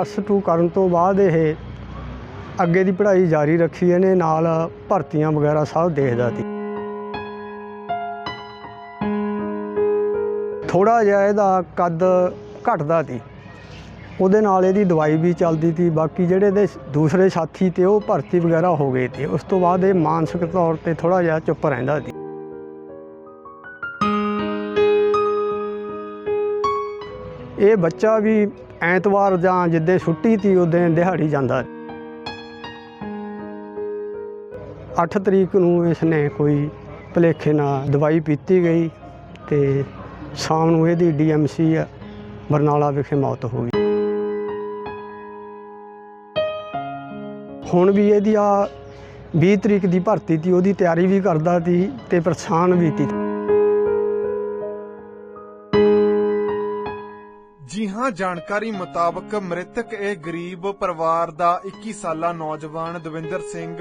Plus 2 ਕਰਨ ਤੋਂ ਬਾਅਦ ਇਹ ਅੱਗੇ ਦੀ ਪੜ੍ਹਾਈ ਜਾਰੀ ਰੱਖੀ ਇਹਨੇ, ਨਾਲ ਭਰਤੀਆਂ ਵਗੈਰਾ ਸਭ ਦੇਖਦਾ ਸੀ। ਥੋੜਾ ਜਿਹਾ ਇਹਦਾ ਕੱਦ ਘਟਦਾ ਸੀ। ਉਹਦੇ ਨਾਲ ਇਹਦੀ ਦਵਾਈ ਵੀ ਚੱਲਦੀ ਸੀ, ਬਾਕੀ ਜਿਹੜੇ ਦੇ ਦੂਸਰੇ ਸਾਥੀ ਤੇ ਉਹ ਭਰਤੀ ਵਗੈਰਾ ਹੋ ਗਏ ਤੇ ਉਸ ਤੋਂ ਬਾਅਦ ਇਹ ਮਾਨਸਿਕ ਤੌਰ ਤੇ ਥੋੜਾ ਜਿਹਾ ਚੁੱਪ ਰਹਿੰਦਾ ਸੀ। ਇਹ ਬੱਚਾ ਵੀ ਐਤਵਾਰ ਜਾਂ ਜਿੱਦੇ ਛੁੱਟੀ ਤੀ ਉਦੋਂ ਦਿਹਾੜੀ ਜਾਂਦਾ। 8 ਤਰੀਕ ਨੂੰ ਇਸ ਨੇ ਕੋਈ ਭੁਲੇਖੇ ਨਾਲ ਦਵਾਈ ਪੀਤੀ ਗਈ ਤੇ ਸ਼ਾਮ ਨੂੰ ਇਹਦੀ ਡੀਐਮਸੀ ਬਰਨਾਲਾ ਵਿਖੇ ਮੌਤ ਹੋ ਗਈ। ਹੁਣ ਵੀ ਇਹਦੀ ਆ 20 ਤਰੀਕ ਦੀ ਭਰਤੀ ਤੀ, ਉਹਦੀ ਤਿਆਰੀ ਵੀ ਕਰਦਾ ਸੀ ਤੇ ਪਰੇਸ਼ਾਨ ਵੀ ਸੀ ਜੀ ਜਾਣਕਾਰੀ ਮੁਤਾਬਕ ਮ੍ਰਿਤਕ ਇਹ ਗਰੀਬ ਪਰਿਵਾਰ ਦਾ 21 ਸਾਲਾ ਨੌਜਵਾਨ ਦਵਿੰਦਰ ਸਿੰਘ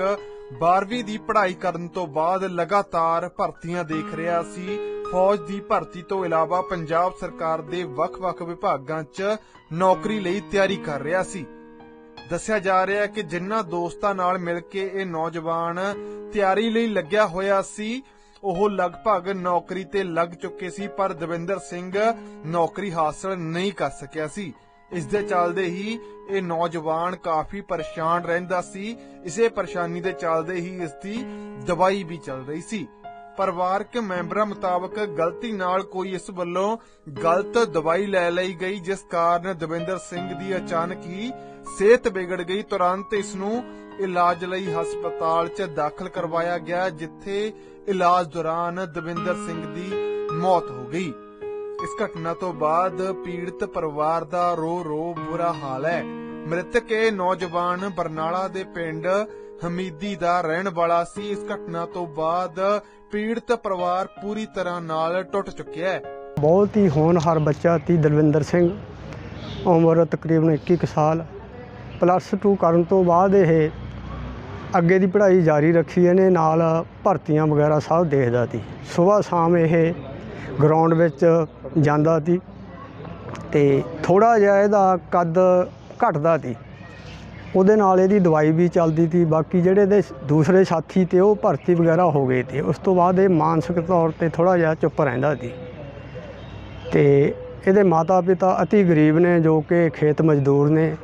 12ਵੀਂ ਦੀ ਪੜ੍ਹਾਈ ਕਰਨ ਤੋਂ ਬਾਅਦ ਲਗਾਤਾਰ ਭਰਤੀਆਂ ਦੇਖ ਰਿਹਾ ਸੀ। ਫੌਜ ਦੀ ਭਰਤੀ ਤੋਂ ਇਲਾਵਾ ਪੰਜਾਬ ਸਰਕਾਰ ਦੇ ਵੱਖ-ਵੱਖ ਵਿਭਾਗਾਂ 'ਚ ਨੌਕਰੀ ਲਈ ਤਿਆਰੀ ਕਰ ਰਿਹਾ ਸੀ। ਦੱਸਿਆ ਜਾ ਰਿਹਾ ਹੈ ਕਿ ਜਿਨ੍ਹਾਂ ਦੋਸਤਾਂ ਨਾਲ ਮਿਲ ਕੇ ਇਹ ਨੌਜਵਾਨ ਤਿਆਰੀ ਲਈ ਲੱਗਿਆ ਹੋਇਆ ਸੀ ਉਹ ਲਗਭਗ ਨੌਕਰੀ ਤੇ ਲੱਗ ਚੁੱਕੇ ਸੀ, ਪਰ ਦਵਿੰਦਰ ਸਿੰਘ ਨੌਕਰੀ ਹਾਸਲ ਨਹੀਂ ਕਰ ਸਕਿਆ ਸੀ। ਇਸ ਦੇ ਚੱਲਦੇ ਹੀ ਇਹ ਨੌਜਵਾਨ ਕਾਫੀ ਪਰੇਸ਼ਾਨ ਰਹਿੰਦਾ ਸੀ। ਇਸੇ ਪਰੇਸ਼ਾਨੀ ਦੇ ਚੱਲਦੇ ਹੀ ਇਸ ਦੀ ਦਵਾਈ ਵੀ ਚੱਲ ਰਹੀ ਸੀ। ਪਰਿਵਾਰਕ ਮੈਂਬਰਾਂ ਮੁਤਾਬਕ ਗਲਤੀ ਨਾਲ ਕੋਈ ਇਸ ਵੱਲੋਂ ਗਲਤ ਦਵਾਈ ਲੈ ਲਈ ਗਈ, ਜਿਸ ਕਾਰਨ ਦਵਿੰਦਰ ਸਿੰਘ ਦੀ ਅਚਾਨਕ ਹੀ ਸਿਹਤ ਵਿਗੜ ਗਈ। ਤੁਰੰਤ ਇਸ ਨੂੰ ਇਲਾਜ ਲਈ ਹਸਪਤਾਲ 'ਚ ਦਾਖਲ ਕਰਵਾਇਆ ਗਿਆ, ਜਿੱਥੇ ਇਲਾਜ ਦੌਰਾਨ ਦਵਿੰਦਰ ਸਿੰਘ ਦੀ ਮੌਤ ਹੋ ਗਈ। ਇਸ ਘਟਨਾ ਤੋਂ ਬਾਅਦ ਪੀੜਤ ਪਰਿਵਾਰ ਦਾ ਰੋ ਰੋ ਬੁਰਾ ਹਾਲ ਹੈ। ਮ੍ਰਿਤਕ ਇਹ ਨੌਜਵਾਨ ਬਰਨਾਲਾ ਦੇ ਪਿੰਡ ਹਮੀਦੀ ਦਾ ਰਹਿਣ ਵਾਲਾ ਸੀ। ਇਸ ਘਟਨਾ ਤੋਂ ਬਾਅਦ ਪੀੜਤ ਪਰਿਵਾਰ ਪੂਰੀ ਤਰ੍ਹਾਂ ਨਾਲ ਟੁੱਟ ਚੁੱਕਿਆ ਹੈ। ਬਹੁਤ ਹੀ ਹੋਣਹਾਰ ਬੱਚਾ ਤੀ ਦਲਵਿੰਦਰ ਸਿੰਘ। ਉਮਰ ਤਕਰੀਬਨ 21 ਕੁ ਸਾਲ। ਪਲੱਸ 2 ਕਰਨ ਤੋਂ ਬਾਅਦ ਇਹ ਅੱਗੇ ਦੀ ਪੜ੍ਹਾਈ ਜਾਰੀ ਰੱਖੀ। ਇਹਨੇ ਨਾਲ ਭਰਤੀਆਂ ਵਗੈਰਾ ਸਭ ਦੇਖਦਾ ਸੀ। ਸਵੇਰ ਸ਼ਾਮ ਇਹ ਗਰਾਊਂਡ ਵਿੱਚ ਜਾਂਦਾ ਸੀ। ਤੇ ਥੋੜਾ ਜਿਹਾ ਇਹਦਾ ਕੱਦ ਘਟਦਾ ਸੀ। ਉਹਦੇ ਨਾਲ ਇਹਦੀ ਦਵਾਈ ਵੀ ਚੱਲਦੀ ਸੀ, ਬਾਕੀ ਜਿਹੜੇ ਇਹਦੇ ਦੂਸਰੇ ਸਾਥੀ ਤੇ ਉਹ ਭਰਤੀ ਵਗੈਰਾ ਹੋ ਗਏ ਤੇ ਉਸ ਤੋਂ ਬਾਅਦ ਇਹ ਮਾਨਸਿਕ ਤੌਰ ਤੇ ਥੋੜਾ ਜਿਹਾ ਚੁੱਪ ਰਹਿੰਦਾ ਸੀ। ਤੇ ਇਹਦੇ ਮਾਤਾ ਪਿਤਾ ਅਤੀ ਗਰੀਬ ਨੇ ਜੋ ਕਿ ਖੇਤ ਮਜ਼ਦੂਰ ਨੇ।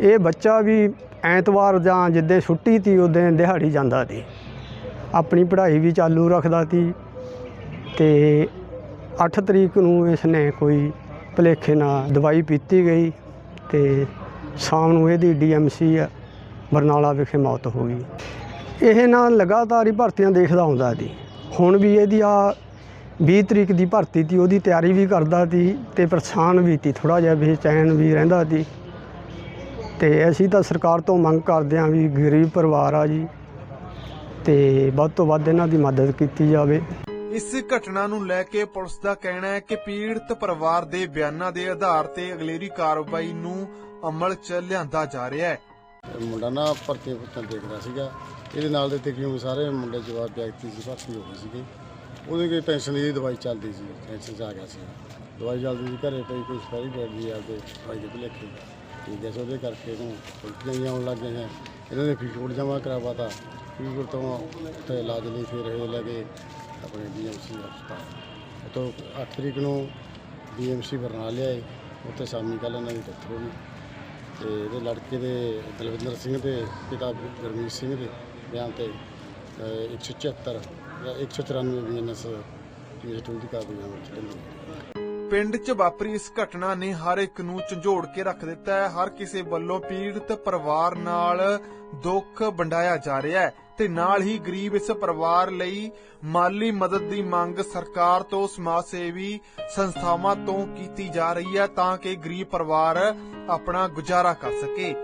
ਇਹ ਬੱਚਾ ਵੀ ਐਤਵਾਰ ਜਾਂ ਜਿੱਦੇ ਛੁੱਟੀ ਤੀ ਉਦੋਂ ਦਿਹਾੜੀ ਜਾਂਦਾ ਸੀ। ਆਪਣੀ ਪੜ੍ਹਾਈ ਵੀ ਚਾਲੂ ਰੱਖਦਾ ਸੀ ਤੇ 8 ਤਰੀਕ ਨੂੰ ਇਸ ਨੇ ਕੋਈ ਭੁਲੇਖੇ ਨਾਲ ਦਵਾਈ ਪੀਤੀ ਗਈ ਤੇ ਸ਼ਾਮ ਨੂੰ ਇਹਦੀ ਡੀਐਮਸੀ ਬਰਨਾਲਾ ਵਿਖੇ ਮੌਤ ਹੋ ਗਈ। ਇਹ ਨਾ ਲਗਾਤਾਰ ਹੀ ਭਰਤੀਆਂ ਦੇਖਦਾ ਹੁੰਦਾ ਸੀ। ਹੁਣ ਵੀ ਇਹਦੀ ਆ 20 ਤਰੀਕ ਦੀ ਭਰਤੀ ਤੀ ਉਹਦੀ ਤਿਆਰੀ ਵੀ ਕਰਦਾ ਸੀ ਤੇ ਪਰੇਸ਼ਾਨ ਵੀ ਸੀ ਥੋੜਾ ਜਿਹਾ ਬੇਚੈਨ ਵੀ ਰਹਿੰਦਾ ਸੀ। ਤੇ ਅਸੀਂ ਤਾਂ ਸਰਕਾਰ ਤੋਂ ਮੰਗ ਕਰਦੇ ਹਾਂ ਵੀ ਗਰੀਬ ਪਰਿਵਾਰ ਆ ਜੀ, ਤੇ ਵੱਧ ਤੋਂ ਵੱਧ ਇਹਨਾਂ ਦੀ ਮਦਦ ਕੀਤੀ ਜਾਵੇ। ਇਸ ਘਟਨਾ ਨੂੰ ਲੈ ਕੇ ਪੁਲਿਸ ਦਾ ਕਹਿਣਾ ਹੈ ਕਿ ਪੀੜਤ ਪਰਿਵਾਰ ਦੇ ਬਿਆਨਾਂ ਦੇ ਆਧਾਰ ਤੇ ਅਗਲੇਰੀ ਕਾਰਵਾਈ ਨੂੰ ਅਮਲ 'ਚ ਲਿਆਂਦਾ ਜਾ ਰਿਹਾ ਹੈ। ਮੁੰਡਾ ਨਾ ਭਰਤੀ ਪੁੱਤਾਂ ਦੇਖ ਸੀਗਾ। ਇਹਦੇ ਨਾਲ ਦੇ ਤਕਰੀਬਨ ਸਾਰੇ ਮੁੰਡੇ ਜਵਾਬ ਵਿਅਕਤੀ ਸੀ ਭਰਤੀ ਹੋ ਗਏ ਸੀਗੇ। ਉਹਦੇ ਕੋਈ ਟੈਨਸ਼ਨ ਦੀ ਦਵਾਈ ਚੱਲਦੀ ਸੀ ਟੈਨਸ਼ਨ 'ਚ ਆ ਗਿਆ ਸੀ। ਦਵਾਈ ਚੱਲਦੀ ਸੀ, ਘਰੇ ਪਈ ਕੋਈ ਸਪੈਰੀ ਬੈਠ ਗਈ ਆਪਦੇ ਦਵਾਈ ਦੇ ਭੁਲੇਖੇ ਠੀਕ ਹੈ, ਸੋ ਉਹਦੇ ਕਰਕੇ ਇਹਨੂੰ ਉਲਟੀਆਂ ਆਉਣ ਲੱਗ ਗਈਆਂ ਇਹਨਾਂ ਨੇ ਫੀਸੋੜ ਜਮਾ ਕਰਵਾਤਾ। ਫੀਸੋੜ ਤੋਂ ਉੱਥੇ ਇਲਾਜ ਲਈ ਫਿਰ ਇਹ ਲੈ ਆਪਣੇ ਡੀਐਮਸੀ ਹਸਪਤਾਲ ਤੋਂ 8 ਤਰੀਕ ਨੂੰ ਡੀਐਮਸੀ ਬਰਨਾਲਾ ਲਿਆਏ ਉੱਥੇ ਸ਼ਾਮੀ ਕੱਲ੍ਹ ਇਹਨਾਂ ਦੀ ਡੈਥ ਹੋ ਗਈ। ਤੇ ਇਹਦੇ ਲੜਕੇ ਦੇ ਦਲਵਿੰਦਰ ਸਿੰਘ ਦੇ ਪਿਤਾ ਗੁਰਮੀਤ ਸਿੰਘ ਦੇ ਬਿਆਨ ਤੇ 174 ਜਾਂ 194 ਬੀਐਨਐਸ ਪੀਐਸ ਟੂ ਦੀ ਵਿੱਚ ਚੱਲੀ ਪਿੰਡ 'ਚ ਵਾਪਰੀ ਇਸ ਘਟਨਾ ਨੇ ਹਰ ਇੱਕ ਨੂੰ ਝੰਜੋੜ ਕੇ ਰੱਖ ਦਿੱਤਾ ਹੈ। ਹਰ ਕਿਸੇ ਵੱਲੋਂ ਪੀੜਤ ਪਰਿਵਾਰ ਨਾਲ ਦੁੱਖ ਵੰਡਾਇਆ ਜਾ ਰਿਹਾ ਹੈ। ਤੇ ਨਾਲ ਹੀ ਗਰੀਬ ਇਸ ਪਰਿਵਾਰ ਲਈ ਮਾਲੀ ਮਦਦ ਦੀ ਮੰਗ ਸਰਕਾਰ ਤੋਂ ਸਮਾਜ ਸੇਵੀ ਸੰਸਥਾਵਾਂ ਤੋਂ ਕੀਤੀ ਜਾ ਰਹੀ ਹੈ ਤਾਂ ਕਿ ਗਰੀਬ ਪਰਿਵਾਰ ਆਪਣਾ ਗੁਜ਼ਾਰਾ ਕਰ ਸਕੇ।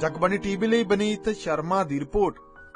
ਜਗਬਾਣੀ ਟੀਵੀ ਲਈ ਬਨੀਤ ਸ਼ਰਮਾ ਦੀ ਰਿਪੋਰਟ।